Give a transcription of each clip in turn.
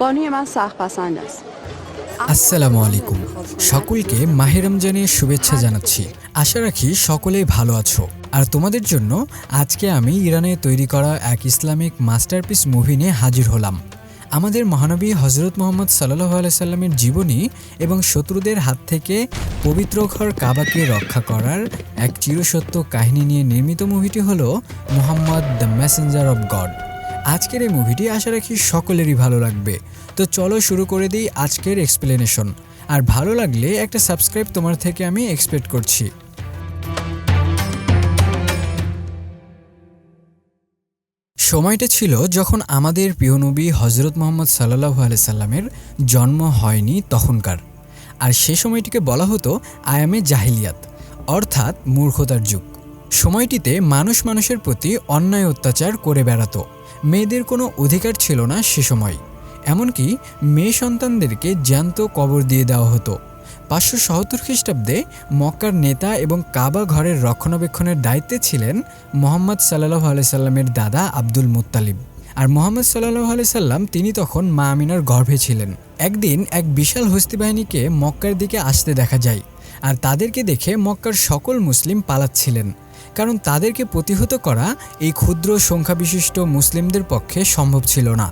بانوی من سخت پسند است আসসালামু আলাইকুম সকলকে মাহে রমজানের শুভেচ্ছা জানাচ্ছি আশা রাখি সকলেই ভালো আছো আর তোমাদের জন্য আজকে আমি ইরানে তৈরি করা এক ইসলামিক মাস্টারপিস মুভি নিয়ে হাজির হলাম আমাদের মহানবী হজরত মোহাম্মদ সাল্লাহ আলাইসাল্লামের জীবনী এবং শত্রুদের হাত থেকে পবিত্র ঘর কাবাকে রক্ষা করার এক চিরসত্য কাহিনী নিয়ে নির্মিত মুভিটি হলো Muhammad the messenger of God আজকের এই মুভিটি আশা রাখি সকলেরই ভালো লাগবে। তো চলো শুরু করে দিই আজকের এক্সপ্লেনেশন আর ভালো লাগলে একটা সাবস্ক্রাইব তোমার থেকে আমি এক্সপেক্ট করছি। সময়টা ছিল যখন আমাদের প্রিয় নবী হজরত মোহাম্মদ সাল্লাহ সাল্লামের জন্ম হয়নি তখনকার। আর সে সময়টিকে বলা হতো আয়ামে জাহিলিয়াত অর্থাৎ মূর্খতার যুগ। সময়টিতে মানুষ মানুষের প্রতি অন্যায় অত্যাচার করে বেড়াতো। মেয়েদের কোনো অধিকার ছিল না সে সময়। এমনকি মেয়ে সন্তানদেরকে জ্যান্ত কবর দিয়ে দেওয়া হতো। পাঁচশো সত্তর খ্রিস্টাব্দে মক্কার নেতা এবং কাবা ঘরের রক্ষণাবেক্ষণের দায়িত্বে ছিলেন মোহাম্মদ সাল্লাহ আলাইসাল্লামের দাদা আব্দুল মুত্তালিব। আর মোহাম্মদ সাল্লাহ আলাইসাল্লাম তিনি তখন মা আমিনার গর্ভে ছিলেন। একদিন এক বিশাল হস্তি বাহিনীকে মক্কার দিকে আসতে দেখা যায়। আর তাদেরকে দেখে মক্কার সকল মুসলিম পালাচ্ছিলেন। কারণ তাদেরকে প্রতিহত করা এই ক্ষুদ্র সংখ্যাবিশিষ্ট মুসলিমদের পক্ষে সম্ভব ছিল না।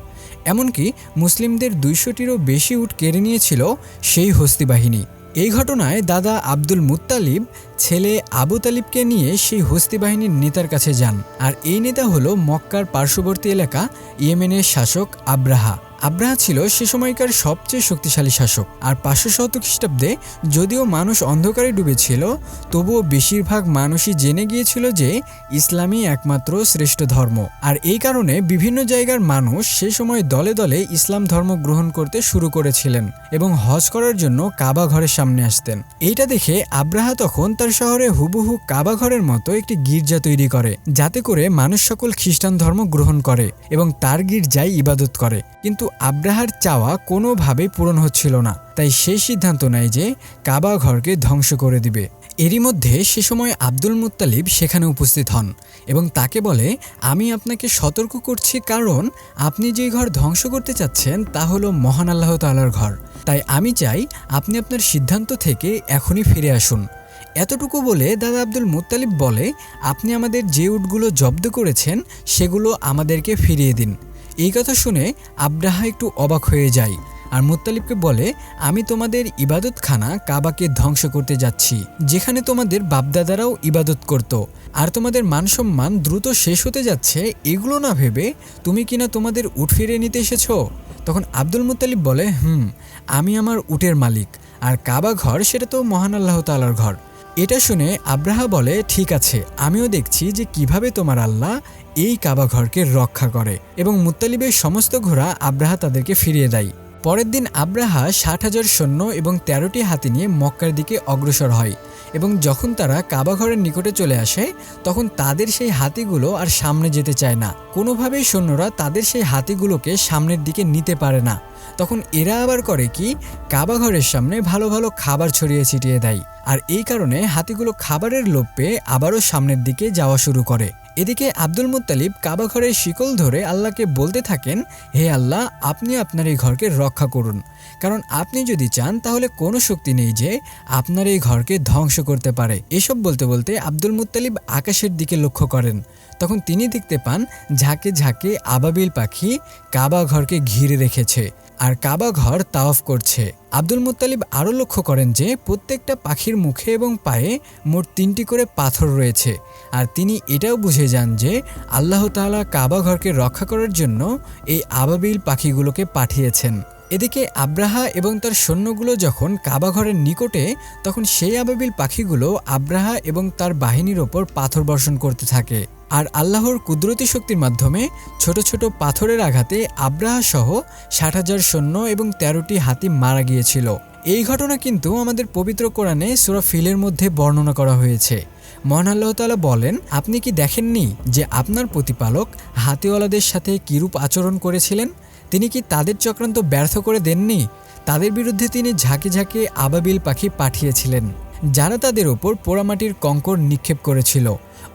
এমনকি মুসলিমদের দুইশোটিরও বেশি উট কেড়ে নিয়েছিল সেই হস্তি বাহিনী। এই ঘটনায় দাদা আব্দুল মুত্তালিব, ছেলে আবু তালিবকে নিয়ে সেই হস্তি বাহিনীর নেতার কাছে যান। আর এই নেতা হলো মক্কার পার্শ্ববর্তী এলাকা ইয়েমেনের শাসক আব্রাহা। আব্রাহা ছিল সে সময়কার সবচেয়ে শক্তিশালী শাসক। আর পাঁচশো শত খ্রিস্টাব্দে যদিও মানুষ অন্ধকারে ডুবেছিল, তবুও বেশিরভাগ মানুষই জেনে গিয়েছিল যে ইসলামই একমাত্র শ্রেষ্ঠ ধর্ম। আর এই কারণে বিভিন্ন জায়গার মানুষ সে সময় দলে দলে ইসলাম ধর্ম গ্রহণ করতে শুরু করেছিলেন এবং হজ করার জন্য কাবা ঘরের সামনে আসতেন। এইটা দেখে আব্রাহা তখন তার শহরে হুবহু কাবা ঘরের মতো একটি গির্জা তৈরি করে, যাতে করে মানুষ সকল খ্রিস্টান ধর্ম গ্রহণ করে এবং তার গির্জায় ইবাদত করে। কিন্তু আব্রাহার চাওয়া কোনোভাবেই পূরণ হচ্ছিল না। তাই সে সিদ্ধান্ত নেয় যে কাবা ঘরকে ধ্বংস করে দিবে। এরই মধ্যে সে সময় আব্দুল মুত্তালিব সেখানে উপস্থিত হন এবং তাকে বলে, আমি আপনাকে সতর্ক করছি কারণ আপনি যে ঘর ধ্বংস করতে চাচ্ছেন তা হলো মহান আল্লাহ তালার ঘর। তাই আমি চাই আপনি আপনার সিদ্ধান্ত থেকে এখনই ফিরে আসুন। এতটুকু বলে দাদা আব্দুল মুত্তালিব বলে, আপনি আমাদের যে উটগুলো জব্দ করেছেন সেগুলো আমাদেরকে ফিরিয়ে দিন। এই কথা শুনে আব্রাহা একটু অবাক হয়ে যায় আর মুত্তালিবকে বলে, আমি তোমাদের ইবাদতখানা কাবাকে ধ্বংস করতে যাচ্ছি, যেখানে তোমাদের বাপদাদারাও ইবাদত করত, আর তোমাদের মানসম্মান দ্রুত শেষ হতে যাচ্ছে, এগুলো না ভেবে তুমি কিনা তোমাদের উট ফিরিয়ে নিতে এসেছ? তখন আব্দুল মুত্তালিব বলে, হুম, আমি আমার উটের মালিক, আর কাবা ঘর সেটা তো মহান আল্লাহ তালার ঘর। এটা শুনে আব্রাহা বলে, ঠিক আছে, আমিও দেখছি যে কীভাবে তোমার আল্লাহ এই কাবা ঘরকে রক্ষা করে এবং মুত্তালিবের সমস্ত ঘোড়া আব্রাহা তাদেরকে ফিরিয়ে দেয়। পরের দিন আব্রাহা ষাট হাজার সৈন্য এবং তেরোটি হাতি নিয়ে মক্কার দিকে অগ্রসর হয় এবং যখন তারা কাবা ঘরের নিকটে চলে আসে, তখন তাদের সেই হাতিগুলো আর সামনে যেতে চায় না। কোনোভাবেই সৈন্যরা তাদের সেই হাতিগুলোকে সামনের দিকে নিতে পারে না। তখন এরা আবার করে কি, কাবা ঘরের সামনে ভালো ভালো খাবার ছড়িয়ে ছিটিয়ে দেয়। আর এই কারণে হাতিগুলো খাবারের লোভ পেয়ে আবারও সামনের দিকে যাওয়া শুরু করে। এদিকে আব্দুল মুত্তালিব কাবা ঘরের শিকল ধরে আল্লাহকে বলতে থাকেন, হে আল্লাহ, আপনি আপনার এই ঘরকে রক্ষা করুন। কারণ আপনি যদি চান, তাহলে কোনো শক্তি নেই যে আপনার এই ঘরকে ধ্বংস করতে পারে। এসব বলতে বলতে আব্দুল মুতালিব আকাশের দিকে লক্ষ্য করেন। তখন তিনি দেখতে পান, ঝাঁকে ঝাঁকে আবাবিল পাখি কাবা ঘরকে ঘিরে রেখেছে। আর কাবা ঘর তাওয়াফ করছে। আব্দুল মুত্তালিব আরও লক্ষ্য করেন যে, প্রত্যেকটা পাখির মুখে এবং পায়ে মোট তিনটি করে পাথর রয়েছে। আর তিনি এটাও বুঝে যান যে, আল্লাহ তাআলা কাবা ঘরকে রক্ষা করার জন্য এই আবাবিল পাখিগুলোকে পাঠিয়েছেন। এদিকে আব্রাহা এবং তার সৈন্যগুলো যখন কাবা ঘরের নিকটে, তখন সেই আবাবিল পাখিগুলো আব্রাহা এবং তার বাহিনীর ওপর পাথর বর্ষণ করতে থাকে। আর আল্লাহর কুদরতি শক্তির মাধ্যমে ছোট ছোট পাথরের আঘাতে আব্রাহা সহ ষাট হাজার সৈন্য এবং তেরোটি হাতি মারা গিয়েছিল। এই ঘটনা কিন্তু আমাদের পবিত্র কোরআনে সুরা ফিলের মধ্যে বর্ণনা করা হয়েছে। মহান আল্লাহ তাআলা বলেন, আপনি কি দেখেননি যে আপনার প্রতিপালক হাতিওয়ালাদের সাথে কিরূপ আচরণ করেছিলেন? তিনি কি তাদের চক্রান্ত ব্যর্থ করে দেননি? তাদের বিরুদ্ধে তিনি ঝাঁকে ঝাঁকে আবাবিল পাখি পাঠিয়েছিলেন, যারা তাদের ওপর পোড়ামাটির কঙ্কর নিক্ষেপ করেছিল।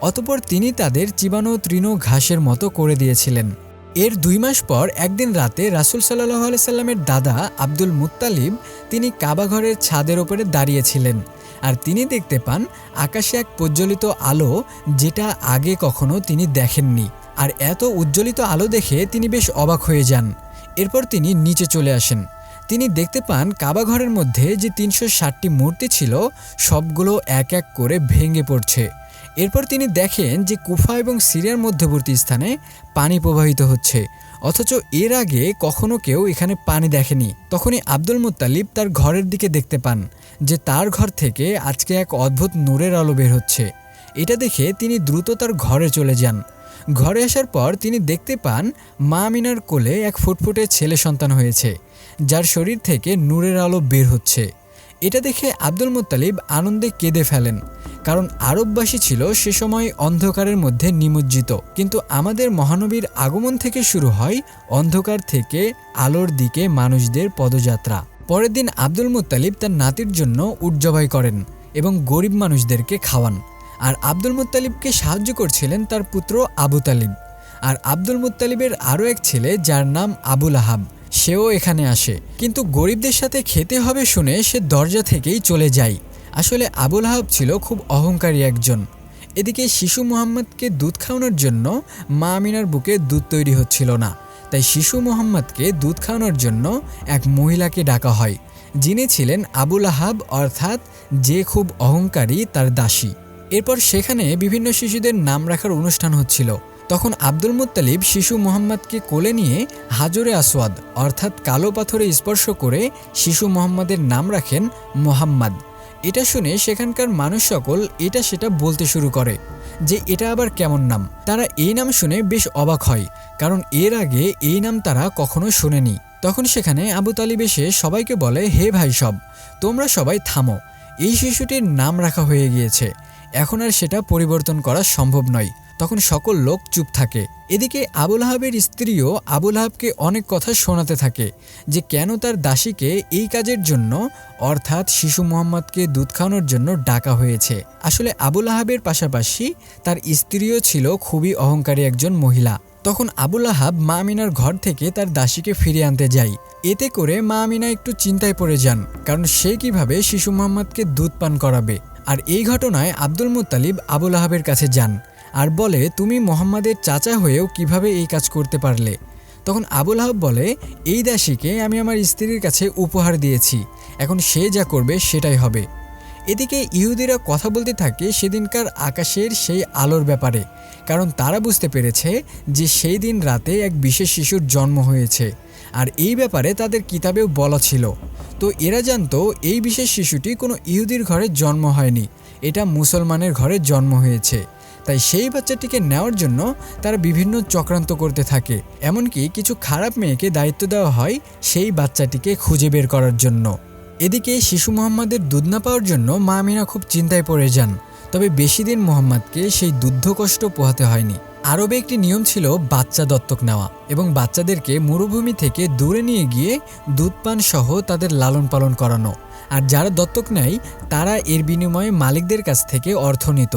অতপর তিনি তাদের চিবানো তৃণ ঘাসের মতো করে দিয়েছিলেন। এর দুই মাস পর একদিন রাতে রাসুল সাল্লাহ সাল্লামের দাদা আব্দুল মুত্তালিব তিনি কাবাঘরের ছাদের ওপরে দাঁড়িয়েছিলেন আর তিনি দেখতে পান আকাশে এক প্রজ্বলিত আলো যেটা আগে কখনো তিনি দেখেননি। আর এত উজ্জ্বলিত আলো দেখে তিনি বেশ অবাক হয়ে যান। এরপর তিনি নিচে চলে আসেন। তিনি দেখতে পান কাবাঘরের মধ্যে যে তিনশো ষাটটি মূর্তি ছিল, সবগুলো এক এক করে ভেঙে পড়ছে। এরপর তিনি দেখেন যে কুফা এবং সিরিয়ার মধ্যবর্তী স্থানে পানি প্রবাহিত হচ্ছে। অথচ এর আগে কখনো কেউ এখানে পানি দেখেনি। তখনই আব্দুল মুত্তালিব তার ঘরের দিকে দেখতে পান যে তার ঘর থেকে আজকে এক অদ্ভুত নূরের আলো বের হচ্ছে। এটা দেখে তিনি দ্রুত তার ঘরে চলে যান। ঘরে আসার পর তিনি দেখতে পান মা মিনার কোলে এক ফুটফুটে ছেলে সন্তান হয়েছে, যার শরীর থেকে নূরের আলো বের হচ্ছে। এটা দেখে আব্দুল মুত্তালিব আনন্দে কেঁদে ফেলেন। কারণ আরববাসী ছিল সে সময় অন্ধকারের মধ্যে নিমজ্জিত। কিন্তু আমাদের মহানবীর আগমন থেকে শুরু হয় অন্ধকার থেকে আলোর দিকে মানুষদের পদযাত্রা। পরের দিন আব্দুল মুত্তালিব তার নাতির জন্য উট জবাই করেন এবং গরিব মানুষদেরকে খাওয়ান। আর আব্দুল মুত্তালিবকে সাহায্য করছিলেন তার পুত্র আবু তালিব। আর আব্দুল মুতালিবের আরও এক ছেলে যার নাম আবুল আহাব। সেও এখানে আসে। কিন্তু গরিবদের সাথে খেতে হবে শুনে সে দরজা থেকেই চলে যায়। আসলে আবুল আহাব ছিল খুব অহংকারী একজন। এদিকে শিশু মোহাম্মদকে দুধ খাওয়ানোর জন্য মা আমিনার বুকে দুধ তৈরি হচ্ছিল না। তাই শিশু মোহাম্মদকে দুধ খাওয়ানোর জন্য এক মহিলাকে ডাকা হয়, যিনি ছিলেন আবুল আহাব অর্থাৎ যে খুব অহংকারী তার দাসী। এরপর সেখানে বিভিন্ন শিশুদের নাম রাখার অনুষ্ঠান হচ্ছিল। তখন আব্দুল মুত্তালিব শিশু মোহাম্মদকে কোলে নিয়ে হাজরে আসওয়াদ, অর্থাৎ কালো পাথরে স্পর্শ করে শিশু মোহাম্মদের নাম রাখেন মোহাম্মদ। এটা শুনে সেখানকার মানুষ সকল এটা সেটা বলতে শুরু করে যে এটা আবার কেমন নাম। তারা এই নাম শুনে বেশ অবাক হয়, কারণ এর আগে এই নাম তারা কখনো শোনেনি। তখন সেখানে আবু তালিব এসে সবাইকে বলে, হে ভাই সব, তোমরা সবাই থামো। এই শিশুটির নাম রাখা হয়ে গিয়েছে। এখন আর সেটা পরিবর্তন করা সম্ভব নয়। তখন সকল লোক চুপ থাকে। এদিকে আবুল আহাবের স্ত্রীও আবুল আহাবকে অনেক কথা শোনাতে থাকে যে কেন তার দাসীকে এই কাজের জন্য, অর্থাৎ শিশু মোহাম্মদকে দুধ খাওয়ানোর জন্য ডাকা হয়েছে। আসলে আবুল আহাবের পাশাপাশি তার স্ত্রীও ছিল খুবই অহংকারী একজন মহিলা। তখন আবুল আহাব মা আমিনার ঘর থেকে তার দাসীকে ফিরিয়ে আনতে যায়। এতে করে মা আমিনা একটু চিন্তায় পড়ে যান, কারণ সে কীভাবে শিশু মোহাম্মদকে দুধ পান করাবে। আর এই ঘটনায় আব্দুল মুত্তালিব আবুল আহাবের কাছে যান। আর বলে, তুমি মোহাম্মদের চাচা হয়েও কীভাবে এই কাজ করতে পারলে? তখন আবুল আহাব বলে, এই দাসীকে আমি আমার স্ত্রীর কাছে উপহার দিয়েছি। এখন সে যা করবে সেটাই হবে। এদিকে ইহুদিরা কথা বলতে থাকে সেদিনকার আকাশের সেই আলোর ব্যাপারে, কারণ তারা বুঝতে পেরেছে যে সেই দিন রাতে এক বিশেষ শিশুর জন্ম হয়েছে, আর এই ব্যাপারে তাদের কিতাবেও বলা ছিল। তো এরা জানতো এই বিশেষ শিশুটি কোনো ইহুদির ঘরে জন্ম হয়নি, এটা মুসলমানের ঘরে জন্ম হয়েছে। তাই সেই বাচ্চাটিকে নেওয়ার জন্য তারা বিভিন্ন চক্রান্ত করতে থাকে। এমনকি কিছু খারাপ মেয়েকে দায়িত্ব দেওয়া হয় সেই বাচ্চাটিকে খুঁজে বের করার জন্য। এদিকে শিশু মোহাম্মদের দুধ না পাওয়ার জন্য মা আমিনা খুব চিন্তায় পড়ে যান। তবে বেশি দিন মোহাম্মদকে সেই দুগ্ধ কষ্ট পোহাতে হয়নি। আরবে একটি নিয়ম ছিল বাচ্চা দত্তক নেওয়া এবং বাচ্চাদেরকে মরুভূমি থেকে দূরে নিয়ে গিয়ে দুধ পান সহ তাদের লালন পালন করানো। আর যারা দত্তক নেয়, তারা এর বিনিময়ে মালিকদের কাছ থেকে অর্থ নিত।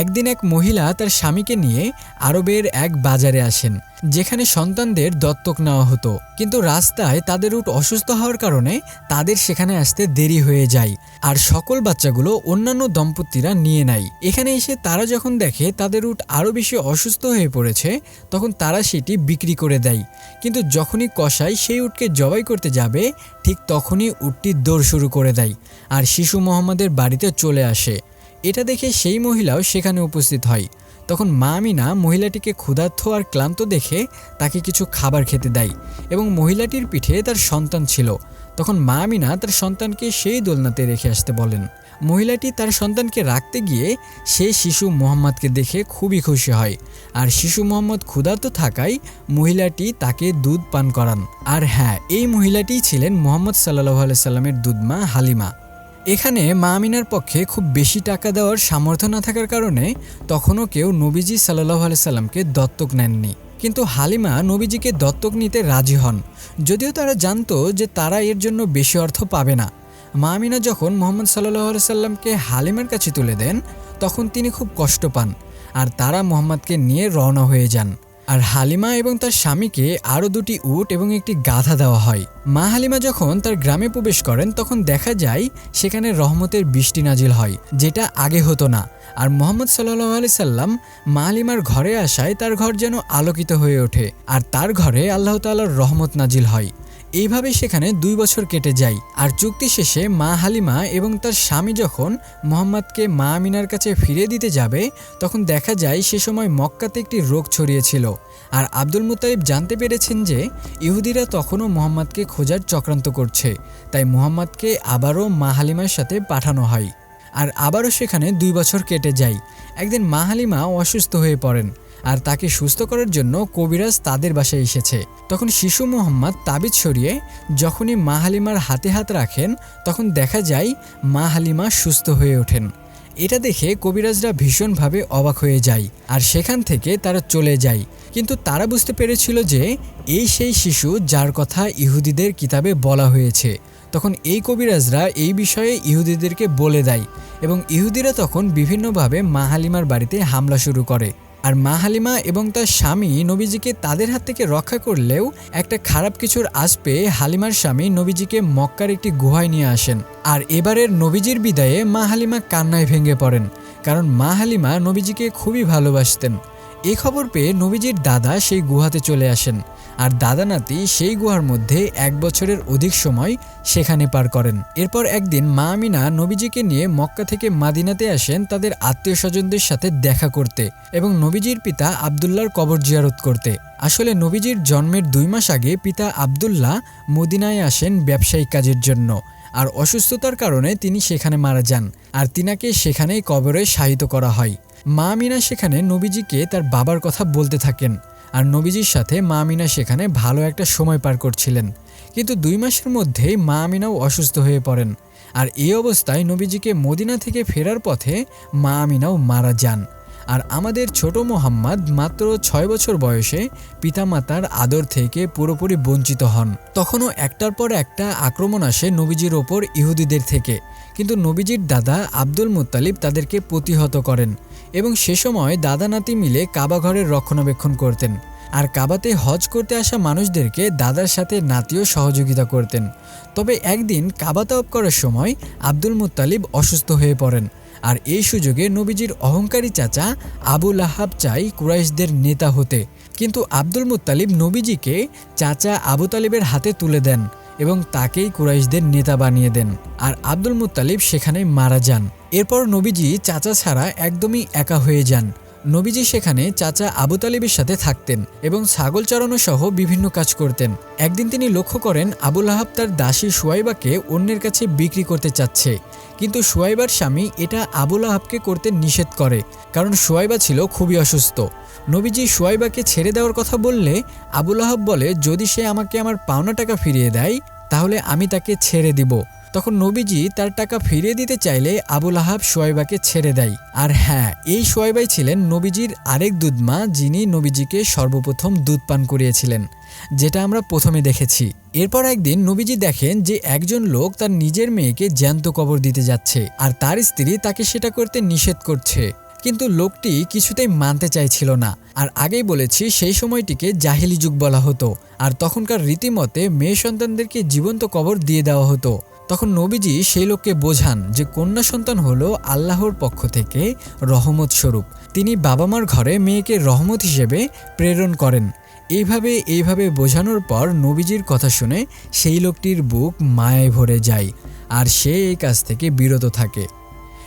একদিন এক মহিলা তার স্বামীকে নিয়ে আরবের এক বাজারে আসেন, যেখানে সন্তানদের দত্তক নেওয়া হতো। কিন্তু রাস্তায় তাদের উট অসুস্থ হওয়ার কারণে তাদের সেখানে আসতে দেরি হয়ে যায় আর সকল বাচ্চাগুলো অন্যান্য দম্পতিরা নিয়ে নেয়। এখানে এসে তারা যখন দেখে তাদের উট আরও বেশি অসুস্থ হয়ে পড়েছে, তখন তারা সেটি বিক্রি করে দেয়। কিন্তু যখনই কষাই সেই উটকে জবাই করতে যাবে, ঠিক তখনই উটটি দৌড় শুরু করে দেয় আর শিশু মোহাম্মদের বাড়িতে চলে আসে। এটা দেখে সেই মহিলাও সেখানে উপস্থিত হয়। তখন মা আমিনা মহিলাটিকে ক্ষুধার্থ আর ক্লান্ত দেখে তাকে কিছু খাবার খেতে দেয় এবং মহিলাটির পিঠে তার সন্তান ছিল। তখন মা আমিনা তার সন্তানকে সেই দোলনাতে রেখে আসতে বলেন। মহিলাটি তার সন্তানকে রাখতে গিয়ে সে শিশু মোহাম্মদকে দেখে খুবই খুশি হয়। আর শিশু মোহাম্মদ ক্ষুধার্ত থাকায় মহিলাটি তাকে দুধ পান করান। আর হ্যাঁ এই মহিলাটিই ছিলেন মোহাম্মদ সাল্লাহ সাল্লামের দুধমা হালিমা। এখানে মা আমিনার পক্ষে খুব বেশি টাকা দেওয়ার সামর্থ্য না থাকার কারণে তখনও কেউ নবীজি সাল্লাহ সাল্লামকে দত্তক নেননি। কিন্তু হালিমা নবীজিকে দত্তক নিতে রাজি হন। যদিও তারা জানতো যে তারা এর জন্য বেশি অর্থ পাবে না। মা আমিনা যখন মোহাম্মদ সাল্লাহ সাল্লামকে হালিমার কাছে তুলে দেন, তখন তিনি খুব কষ্ট পান। আর তারা মোহাম্মদকে নিয়ে রওনা হয়ে যান। আর হালিমা এবং তার স্বামীকে আরও দুটি উট এবং একটি গাধা দেওয়া হয়। মা হালিমা যখন তার গ্রামে প্রবেশ করেন, তখন দেখা যায় সেখানে রহমতের বৃষ্টি নাজিল হয়, যেটা আগে হতো না। আর মোহাম্মদ সাল্লাহ আলি সাল্লাম মা হালিমার ঘরে আসায় তার ঘর যেন আলোকিত হয়ে ওঠে। আর তার ঘরে আল্লাহ তাল্লাহর রহমত নাজিল হয়। এইভাবে সেখানে দুই বছর কেটে যায়। আর চুক্তি শেষে মা হালিমা এবং তার স্বামী যখন মোহাম্মদকে মা আমিনার কাছে ফিরে দিতে যাবে, তখন দেখা যায় সে সময় মক্কাতে একটি রোগ ছড়িয়েছিল। আর আব্দুল মুতালিব জানতে পেরেছেন যে, ইহুদিরা তখনও মোহাম্মদকে খোঁজার চক্রান্ত করছে। তাই মোহাম্মদকে আবারও মা হালিমার সাথে পাঠানো হয়। আর আবারও সেখানে দুই বছর কেটে যায়। একদিন মা হালিমা অসুস্থ হয়ে পড়েন। আর তাকে সুস্থ করার জন্য কবিরাজ তাদের বাসায় এসেছে। তখন শিশু মোহাম্মদ তাবিজ সরিয়ে যখনই মা হালিমার হাতে হাত রাখেন, তখন দেখা যায় মা হালিমা সুস্থ হয়ে ওঠেন। এটা দেখে কবিরাজরা ভীষণভাবে অবাক হয়ে যায় আর সেখান থেকে তারা চলে যায়। কিন্তু তারা বুঝতে পেরেছিল যে এই সেই শিশু যার কথা ইহুদিদের কিতাবে বলা হয়েছে। তখন এই কবিরাজরা এই বিষয়ে ইহুদিদেরকে বলে দেয় এবং ইহুদিরা তখন বিভিন্নভাবে মা হালিমার বাড়িতে হামলা শুরু করে। আর মা হালিমা এবং তার স্বামী নবীজিকে তাদের হাত থেকে রক্ষা করলেও একটা খারাপ কিছুর আশ পেয়ে হালিমার স্বামী নবীজিকে মক্কার একটি গুহায় নিয়ে আসেন। আর এবারের নবীজির বিদায়ে মা হালিমা কান্নায় ভেঙে পড়েন, কারণ মা হালিমা নবীজিকে খুবই ভালোবাসতেন। এ খবর পেয়ে নবীজির দাদা সেই গুহাতে চলে আসেন। আর দাদা নাতি সেই গুহার মধ্যে এক বছরের অধিক সময় সেখানে পার করেন। এরপর একদিন মা আমিনা নবীজিকে নিয়ে মক্কা থেকে মাদিনাতে আসেন তাদের আত্মীয় স্বজনদের সাথে দেখা করতে এবং নবীজির পিতা আবদুল্লার কবর জিয়ারত করতে। আসলে নবীজির জন্মের দুই মাস আগে পিতা আবদুল্লাহ মদিনায় আসেন ব্যবসায়িক কাজের জন্য আর অসুস্থতার কারণে তিনি সেখানে মারা যান আর তিনাকে সেখানেই কবরে শায়িত করা হয়। মা মিনা সেখানে নবীজিকে তার বাবার কথা বলতে থাকেন আর নবীজির সাথে মা আমিনা সেখানে ভালো একটা সময় পার করছিলেন। কিন্তু দুই মাসের মধ্যেই মা আমিনাও অসুস্থ হয়ে পড়েন। আর এই অবস্থায় নবীজিকে মদিনা থেকে ফেরার পথে মা আমিনাও মারা যান। আর আমাদের ছোট মোহাম্মদ মাত্র ছয় বছর বয়সে পিতামাতার আদর থেকে পুরোপুরি বঞ্চিত হন। তখনও একটার পর একটা আক্রমণ আসে নবীজির ওপর ইহুদিদের থেকে। কিন্তু নবীজির দাদা আব্দুল মুত্তালিব তাদেরকে প্রতিহত করেন। এবং সে সময় দাদা নাতি মিলে কাবা ঘরের রক্ষণাবেক্ষণ করতেন আর কাবাতে হজ করতে আসা মানুষদেরকে দাদার সাথে নাতিও সহযোগিতা করতেন। তবে একদিন কাবা তওয়াব করার সময় আব্দুল মুত্তালিব অসুস্থ হয়ে পড়েন আর এই সুযোগে নবীজির অহংকারী চাচা আবুল আহাব চাই কুরাইশদের নেতা হতে। কিন্তু আব্দুল মুতালিব নবীজিকে চাচা আবু তালিবের হাতে তুলে দেন। এবং তাকেই কুরাইশদের নেতা বানিয়ে দেন। আর আব্দুল মুতালিব সেখানে মারা যান। এরপর নবীজি চাচা ছাড়া একদমই একা হয়ে যান। নবীজি সেখানে চাচা আবু তালিবের সাথে থাকতেন এবং ছাগল চড়ানো সহ বিভিন্ন কাজ করতেন। একদিন তিনি লক্ষ্য করেন আবুল আহাব তার দাসী সুয়াইবাকে অন্যের কাছে বিক্রি করতে চাচ্ছে। কিন্তু সুয়াইবার স্বামী এটা আবুল আহাবকে করতে নিষেধ করে, কারণ সুয়াইবা ছিল খুবই অসুস্থ। নবীজি সুয়াইবাকে ছেড়ে দেওয়ার কথা বললে আবুল আহাব বলে, যদি সে আমাকে আমার পাওনা টাকা ফিরিয়ে দেয়, তাহলে আমি তাকে ছেড়ে দিব। তখন নবীজি তার টাকা ফিরিয়ে দিতে চাইলে আবুল আহাব সোয়াইবাকে ছেড়ে দেয়। আর হ্যাঁ এই সোয়াইবাই ছিলেন নবীজির আরেক দুধমা, যিনি নবীজিকে সর্বপ্রথম দুধ পান করিয়েছিলেন, যেটা আমরা প্রথমে দেখেছি। এরপর একদিন নবীজি দেখেন যে একজন লোক তার নিজের মেয়েকে জ্যান্ত কবর দিতে যাচ্ছে, আর তার স্ত্রী তাকে সেটা করতে নিষেধ করছে। কিন্তু লোকটি কিছুতেই মানতে চাইছিল না। আর আগেই বলেছি, সেই সময়টিকে জাহিলি যুগ বলা হতো। আর তখনকার রীতিমতে মেয়ে সন্তানদেরকে জীবন্ত কবর দিয়ে দেওয়া হতো। তখন নবীজি সেই লোককে বোঝান যে কন্যা সন্তান হলো আল্লাহর পক্ষ থেকে রহমত স্বরূপ। তিনি বাবা মার ঘরে মেয়েকে রহমত হিসেবে প্রেরণ করেন। এইভাবে এইভাবে বোঝানোর পর নবীজির কথা শুনে সেই লোকটির বুক মায়ায় ভরে যায়। আর সে এই কাজ থেকে বিরত থাকে।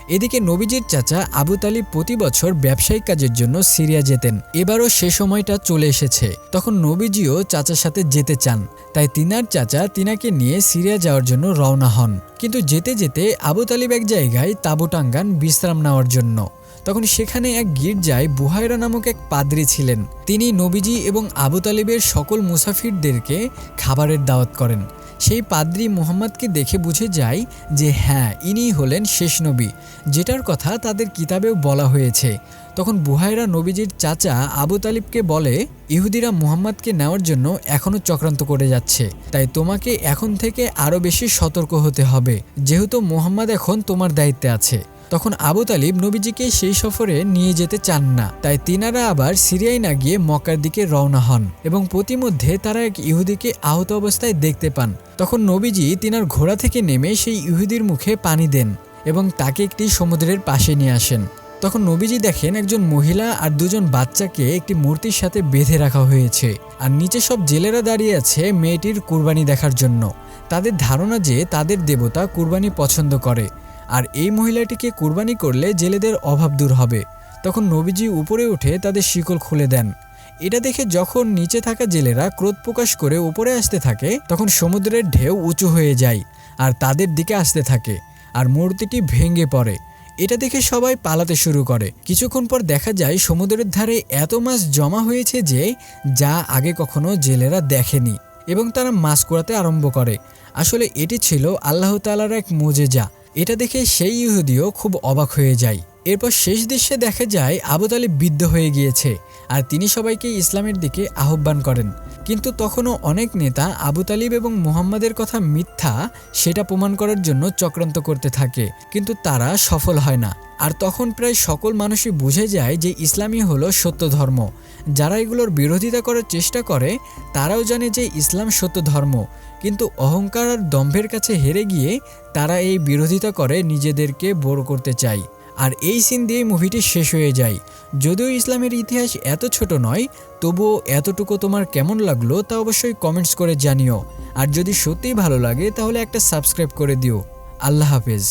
এদিকে নবীজির চাচা আবু তালিব প্রতি বছর ব্যবসায়িক কাজের জন্য সিরিয়া যেতেন। এবারও সে সময়টা চলে এসেছে। তখন নবীজিও চাচার সাথে যেতে চান। তাই তিনার চাচা তিনাকে নিয়ে সিরিয়া যাওয়ার জন্য রওনা হন। কিন্তু যেতে যেতে আবু তালিব এক জায়গায় তাঁবু টাঙ্গান বিশ্রাম নেওয়ার জন্য। তখন সেখানে এক গির্জায় বুহাইরা নামক এক পাদ্রী ছিলেন। তিনি নবীজি এবং আবু তালিবের সকল মুসাফিরদেরকে খাবারের দাওয়াত করেন। সেই পাদ্রি মোহাম্মদকে দেখে বুঝে যায় যে হ্যাঁ ইনিই হলেন শেষ নবী। যেটার কথা তাদের কিতাবেও বলা হয়েছে। তখন বুহাইরা নবীজির চাচা আবু তালিবকে বলে, ইহুদিরা মুহাম্মদকে নেওয়ার জন্য এখনও চক্রান্ত করে যাচ্ছে। তাই তোমাকে এখন থেকে আরও বেশি সতর্ক হতে হবে। যেহেতু মুহাম্মদ এখন তোমার দায়িত্বে আছে। তখন আবু তালিব নবীজিকে সেই সফরে নিয়ে যেতে চান না। তাই তিনারা আবার সিরিয়ায় না গিয়ে মক্কার দিকে রওনা হন এবং প্রতিমধ্যে তারা এক ইহুদিকে আহত অবস্থায় দেখতে পান। তখন নবীজি তিনার ঘোড়া থেকে নেমে সেই ইহুদির মুখে পানি দেন এবং তাকে একটি সমুদ্রের পাশে নিয়ে আসেন। তখন নবীজি দেখেন একজন মহিলা আর দুজন বাচ্চাকে একটি মূর্তির সাথে বেঁধে রাখা হয়েছে আর নিচে সব জেলেরা দাঁড়িয়ে আছে মেয়েটির কুরবানি দেখার জন্য। তাদের ধারণা যে তাদের দেবতা কুরবানি পছন্দ করে। আর এই মহিলাটিকে কুরবানি করলে জেলেদের অভাব দূর হবে। তখন নবীজি উপরে উঠে তাদের শিকল খুলে দেন। এটা দেখে যখন নিচে থাকা জেলেরা ক্রোধ প্রকাশ করে উপরে আসতে থাকে, তখন সমুদ্রের ঢেউ উঁচু হয়ে যায় আর তাদের দিকে আসতে থাকে আর মূর্তিটি ভেঙে পড়ে। এটা দেখে সবাই পালাতে শুরু করে। কিছুক্ষণ পর দেখা যায় সমুদ্রের ধারে এত মাছ জমা হয়েছে যে, যা আগে কখনো জেলেরা দেখেনি এবং তারা মাছ কুড়াতে আরম্ভ করে। আসলে এটি ছিল আল্লাহ তালার এক মোজেজা। এটা দেখে সেই ইহুদিও খুব অবাক হয়ে যায়। এরপর শেষ দৃশ্যে দেখা যায় আবু তালিব বিদ্ধ হয়ে গিয়েছে আর তিনি সবাইকে ইসলামের দিকে আহ্বান করেন। কিন্তু তখনও অনেক নেতা আবু তালিব এবং মুহাম্মাদের কথা মিথ্যা সেটা প্রমাণ করার জন্য চক্রান্ত করতে থাকে। কিন্তু তারা সফল হয় না। আর তখন প্রায় সকল মানুষই বুঝে যায় যে ইসলামই হলো সত্য ধর্ম। যারা এগুলোর বিরোধিতা করার চেষ্টা করে, তারাও জানে যে ইসলাম সত্য ধর্ম। কিন্তু অহংকার আর দম্ভের কাছে হেরে গিয়ে তারা এই বিরোধিতা করে নিজেদেরকে বড় করতে চায়। আর এই সিন দিয়ে মুভিটি শেষ হয়ে যায়। যদিও ইসলামের ইতিহাস এত ছোট নয়, তবুও এতটুকু তোমার কেমন লাগল তা অবশ্যই কমেন্টস করে জানিও। আর যদি সত্যিই ভালো লাগে, তাহলে একটা সাবস্ক্রাইব করে দিও। আল্লাহ হাফেজ।